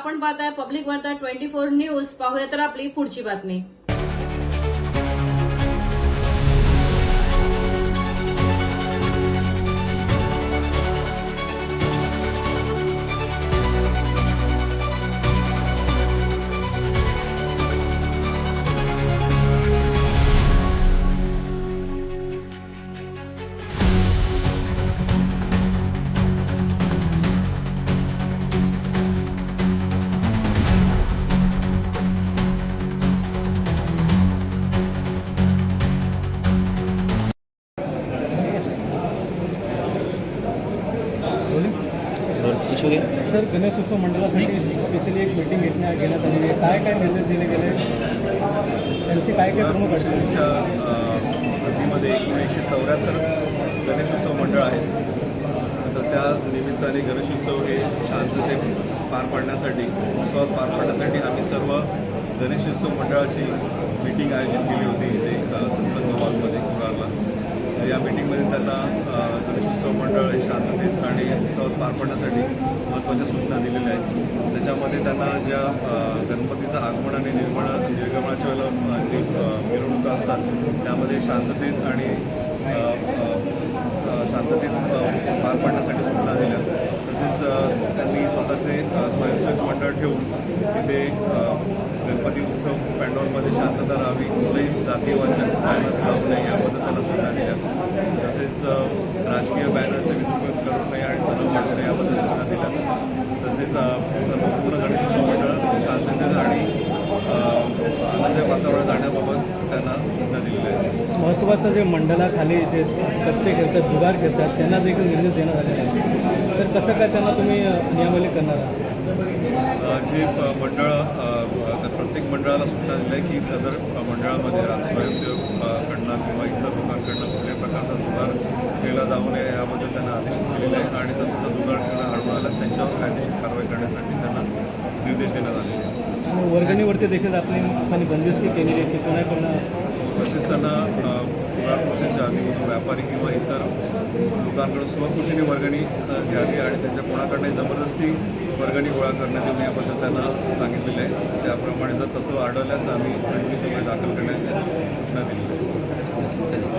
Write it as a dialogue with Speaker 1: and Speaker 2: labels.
Speaker 1: आपण पाहताय पब्लिक वार्ता ट्वेंटी फोर न्यूज पाहूया तर आपली पुढची बातमी.
Speaker 2: सर गणेशोत्सव मंडळासाठी स्पेशली एक मीटिंग घेतण्या घेण्यात आलेली आहे काय काय निर्देश दिले गेले? त्यांची काय काय प्रमुख अडचणी
Speaker 3: पंचवीसच्या हद्दीमध्ये एकोणीसशे चौऱ्याहत्तर गणेशोत्सव मंडळ आहे. तर त्या निमित्ताने गणेशोत्सव हे शांततेत पार पाडण्यासाठी उत्सवात पार पाडण्यासाठी आम्ही सर्व गणेशोत्सव मंडळाची मीटिंग आयोजित केली होती इथे सत्संग हॉलमध्ये कुरारला तर या मीटिंगमध्ये त्यांना गणेशोत्सव मंडळ हे शांततेत आणि पार पाडण्यासाठी महत्त्वाच्या सूचना दिलेल्या आहेत. त्याच्यामध्ये त्यांना ज्या गणपतीचं आगमन आणि निर्माण निर्गमनाच्या वेळेला जी मिरवणुका असतात त्यामध्ये शांततेत आणि शांततेत पार पाडण्यासाठी सूचना दिल्या. तसेच त्यांनी स्वतःचे स्वयंसेवक मंडळ ठेवून तिथे गणपती उत्सव पॅन्डॉलमध्ये शांतता राहावी कुठलेही जाती वाचक लावू नये याबद्दल त्यांना सूचना दिल्या. नये याबद्दल सूचना दिल्या तसेच सर्व पूर्ण गणेशोत्सव मंडळ शांततेत आणि आनंदी वातावरण जाण्याबाबत त्यांना सूचना दिलेल्या आहेत
Speaker 2: महत्त्वाचं जे मंडळाखाली जे पत्ते खेळतात जुगार खेळतात त्यांना देखील निर्देश देण्यात आलेले आहेत. तर कसं काय त्यांना तुम्ही नियमावली करणार आहात?
Speaker 3: जे मंडळ प्रत्येक मंडळाला सूचना दिल्या आहे की सदर मंडळामध्ये रा- स्वयंसेवक अ, कडनं किंवा इतर लोकांकडनं कुठल्याही प्रकारचा जुगार केला जाऊ नये याबद्दल त्यांना आदेश दिलेले जुगार केला आढळून आल्यास त्यांच्यावर कायदेशीर कारवाई करण्यासाठी त्यांना निर्देश देण्यात आलेले आहेत
Speaker 2: आणि वर्गणीवरती देखील आपली आणि बंदिस्ती केलेली आहे की कोणाकडनं
Speaker 3: तसेच त्यांना पोषणच्या आधीमधून व्यापारी किंवा इतर लोकांकडून स्वखुशीने वर्गणी घ्यावी आणि त्यांच्या कोणाकडनं जबरदस्ती वर्गणी गोळा करण्यात येऊन याबद्दल त्यांना सांगितलेलं आहे. त्याप्रमाणे जर तसं आढळल्यास आम्ही खंडणीसमोर दाखल करण्याची सूचना दिलेली आहे.